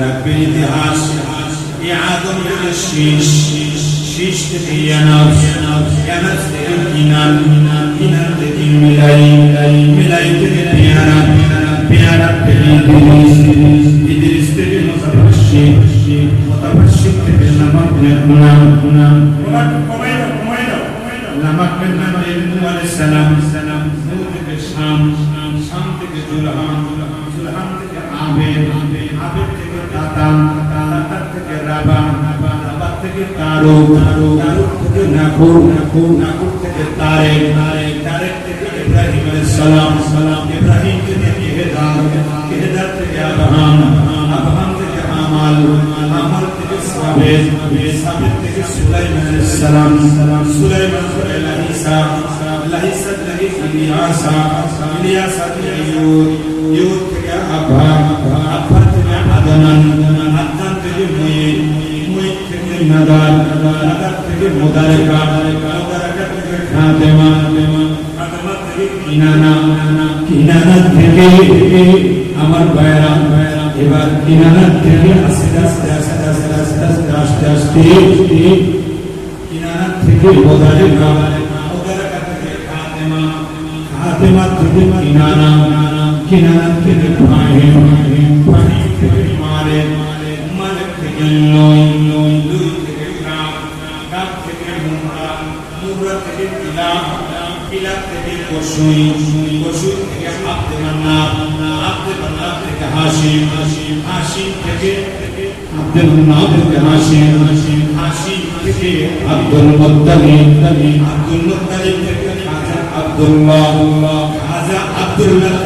রাখবে ইতিহাস, এ আদম থেকে শীষ শীষ থেকে ইয়ানাব ইয়ানাব থেকে মিলাই মিলাই থেকে পেয়ারা থেকে ইদ্রিস ইদ্রিস থেকে মুতাবাশশির মুতাবাশশির থেকে নামাক সালাম সালাম থেকে শাম শাম থেকে জুলহাম জুলহাম থেকে আবেদ থেকে তাতাম তাতাম থেকে রাবা রাবা থেকে তারুক তারুক থেকে নাকুর নাকুর নাকুর থেকে তারেক তারেক তারেক থেকে ইব্রাহিম আলাইহিস সালাম সালাম ইব্রাহিম থেকে ইহদার ইহদার থেকে আব্রাহাম আব্রাহাম থেকে আমাল আমাল থেকে সাবেদ সাবেদ থেকে সুলাইমান আলাইহিস সালাম সালাম সুলাইমান থেকে লাহিসা লাহিসা থেকে ইলিয়াসা ইলিয়াসা থেকে ইউদ ইউদ থেকে আব্বা কিনানা থেকে আমার বাইরা এবার কিনানা থেকে আস্তে আস্তে আস্তে আস্তে আস্তে আস্তে আস্তে আস্তে কিনানা থেকে মুদারিকা মুদারিকা থেকে খাতেমা খাতেমা থেকে কিনানা কিনানা থেকে ফাহিম ফাহিম থেকে মালিক মালিক থেকে লই লই লই থেকে কাপ কাপ থেকে মুমরা মুমরা থেকে কিলাব কিলাব থেকে কসুই কসুই মান্নার আব্দুল মান্নার থেকে হাসিম হাসিম থেকে আব্দুল মান্নার থেকে হাসিম হাসিম থেকে আব্দুল মুত্তালিব আব্দুল মুত্তালিব থেকে আব্দুল্লাহ আব্দুল্লাহ।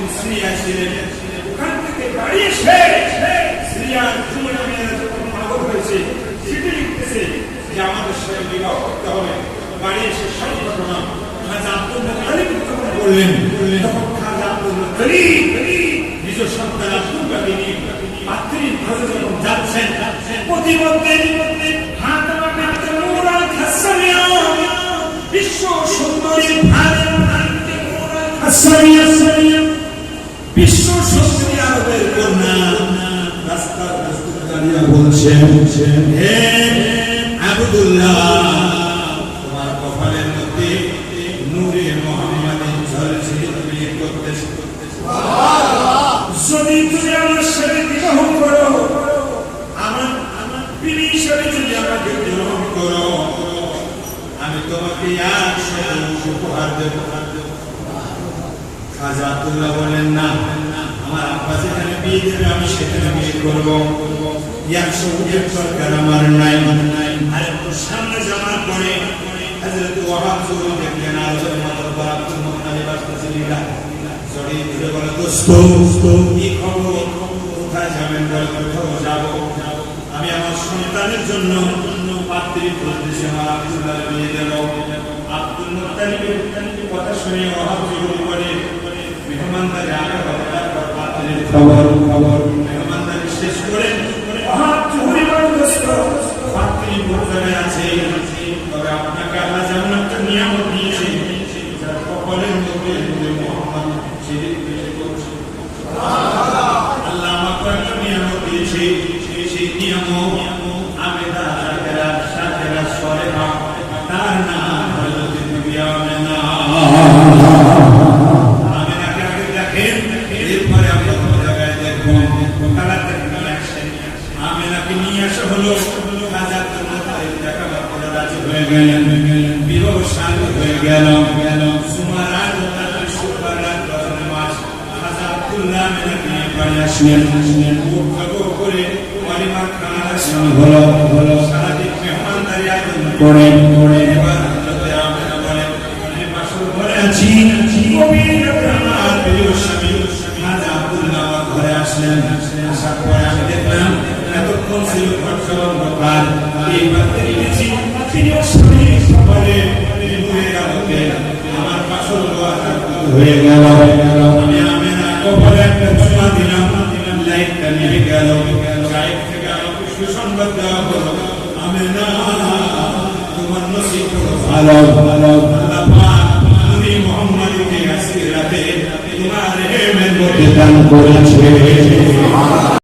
তখন তিনি সিরিয়া ছিলেন ওখান থেকে বাড়ি এসে সিরিয়ার যুবক মেয়েরা যখন পাগল হয়েছে সেটি লিখতেছে যে আমাদের সাথে বিবাহ করতে হবে বাড়ি এসে সব ঘটনা খাজা আব্দুল মুতালিব যখন বললেন তখন খাজা আব্দুল মুতালিব নিজ সন্তান আব্দুল্লাহকে নিয়ে পাত্রীর ঘরে যখন যাচ্ছেন প্রতিমধ্যে হাত আমাকে হাতে মোরাল খাসানিয়া বিশ্ব সুন্দরী ভারত খাসানিয়া বিশ্ব সুন্দরী আরবের কন্যা রাস্তার রাস্তায় দাঁড়িয়ে বলছেন হে আবদুল্লাহ তোমার কপালের মধ্যে নূরে মোহাম্মদের ঝলছে তুমি করতেছ যদি আমি তোমাকে উপহার দেব খাজা আব্দুল্লাহ বলেন না, আমার আব্বা যেখানে বিয়ে দেবে, আমি সেখানে বিয়ে করব। একশো উঠের সরকার আমার নাই। সামনে যাওয়ার পরে হযরত ওয়াহাব জরুরি দেখলেন আলোচনা মাতার পর আব্দুল মুত্তালিব আসতেছিলেন জড়িয়ে ধরে বলে, দোস্ত, কি খবর? কোথায় যাবেন? বলে, কোথাও যাব। আমি আমার সন্তানের জন্য পাত্রী খুঁজতেছি, আমার আব্দুল কথা শুনে জরুরি করে মেহমানদারি আগে তারপর পাত্রীর খবর খবর। মেহমানদারি শেষ করে পাত্রী ভোজনে আছে। তবে আপনাকে আল্লাহ যেমন একটা আমাকে একটা নিয়ামত দিয়েছে। সেই নিয়ামত নিয়ে আসা হলো রাজা দেখা করে রাজি হয়ে গেলেন। বিবাহ শান্ত হয়ে গেল। গেল সুমারাত শুক্রবার রজনী মাস খাজা আব্দুল্লাহ আমেনাকে নিয়ে বাড়ি আসলেন। আসলেন করে পরিবার খানা হলো হলো সারাদিন মেহমানদারি আয়োজন করে। করে এবার হজরতে আমেনা বলেন আমি বাসর ঘরে আছি। রাতে আমার প্রিয় স্বামী খাজা আব্দুল্লাহ ঘরে আসলেন। আসার পরে আমি দেখলাম এতক্ষণ ছিল ভক্তরাম ব্যাপার এই বার্তা লিখেছি তিনি শরীর সকলে হয়ে গেল আমার পাশল হয়ে। গেল। আমি আমের আগোপরে একটা চুমা দিলাম। লাইটটা নিয়ে গেল। সাহেব থেকে আমাকে সুসংবাদ দেওয়া হলো। আমি না তোমার নসিব ভালো ভালো। তুমি আজকে রাতে তোমার দান করেছে।